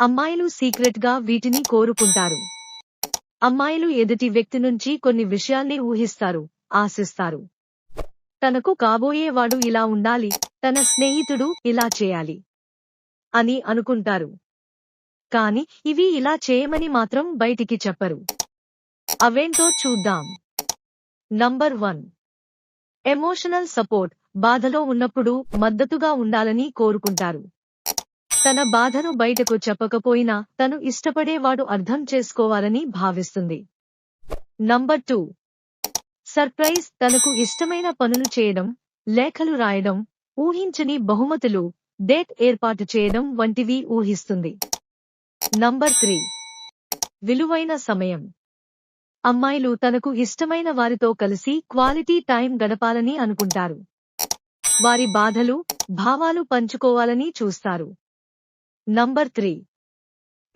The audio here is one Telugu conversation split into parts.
అమ్మాయిలు సీక్రెట్గా వీటిని కోరుకుంటారు. అమ్మాయిలు ఎదుటి వ్యక్తి నుంచి కొన్ని విషయాల్ని ఊహిస్తారు ఆశిస్తారు. తనకు కాబోయేవాడు ఇలా ఉండాలి తన స్నేహితుడు ఇలా చేయాలి అని అనుకుంటారు. కాని ఇవి ఇలా చేయమని మాత్రం బయటికి చెప్పరు. అవేంటో చూద్దాం. Number one. ఎమోషనల్ సపోర్ట్ బాధలో ఉన్నప్పుడు మద్దతుగా ఉండాలని కోరుకుంటారు. తన బాధను బయటకు చెప్పకపోయినా తను ఇష్టపడేవాడు అర్థం చేసుకోవాలని భావిస్తుంది. నంబర్ టూ సర్ప్రైజ్ తనకు ఇష్టమైన పనులు చేయడం లేఖలు రాయడం ఊహించని బహుమతులు డేట్ ఏర్పాటు చేయడం వంటివి ఊహిస్తుంది. నంబర్ త్రీ విలువైన సమయం. అమ్మాయిలు తనకు ఇష్టమైన వారితో కలిసి క్వాలిటీ టైం గడపాలని అనుకుంటారు. వారి బాధలు భావాలు పంచుకోవాలని చూస్తారు. నంబర్ త్రీ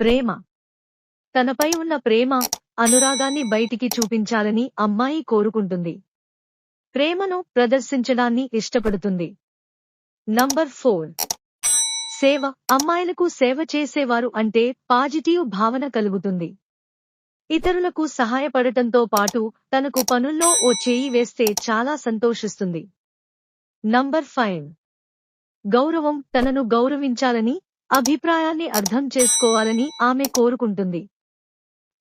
ప్రేమ. తనపై ఉన్న ప్రేమ అనురాగాన్ని బయటికి చూపించాలని అమ్మాయి కోరుకుంటుంది. ప్రేమను ప్రదర్శించడాన్ని ఇష్టపడుతుంది. నంబర్ ఫోర్ సేవ. అమ్మాయిలకు సేవ చేసేవారు అంటే పాజిటివ్ భావన కలుగుతుంది. ఇతరులకు సహాయపడటంతో పాటు తనకు పనుల్లో ఓ చేయి వేస్తే చాలా సంతోషిస్తుంది. నంబర్ ఫైవ్ గౌరవం తనను గౌరవించాలని అభిప్రాయాన్ని అర్థం చేసుకోవాలని ఆమె కోరుకుంటుంది.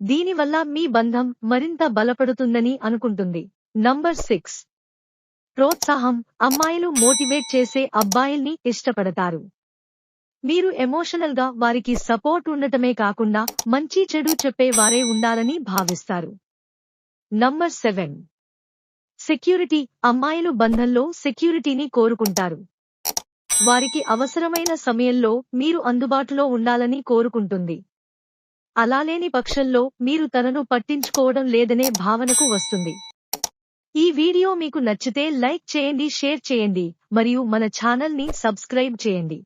దీనివల్ల మీ బంధం మరింత బలపడుతుందని అనుకుంటుంది. Number six. ప్రోత్సాహం. అమ్మాయిలు మోటివేట్ చేసే అబ్బాయిల్ని ఇష్టపడతారు. మీరు ఎమోషనల్గా వారికి సపోర్ట్ ఉండటమే కాకుండా మంచి చెడు చెప్పే వారే ఉండాలని భావిస్తారు. Number seven. సెక్యూరిటీ. అమ్మాయిలు బంధంలో సెక్యూరిటీని కోరుకుంటారు. వారికి అవసరమైన సమయంలో మీరు అందుబాటులో ఉండాలని కోరుకుంటుంది. అలా లేని పక్షంలో మీరు తనను పట్టించుకోవడం లేదనే భావనకు వస్తుంది. ఈ వీడియో మీకు నచ్చితే లైక్ చేయండి షేర్ చేయండి మరియు మన ఛానల్ని సబ్స్క్రైబ్ చేయండి.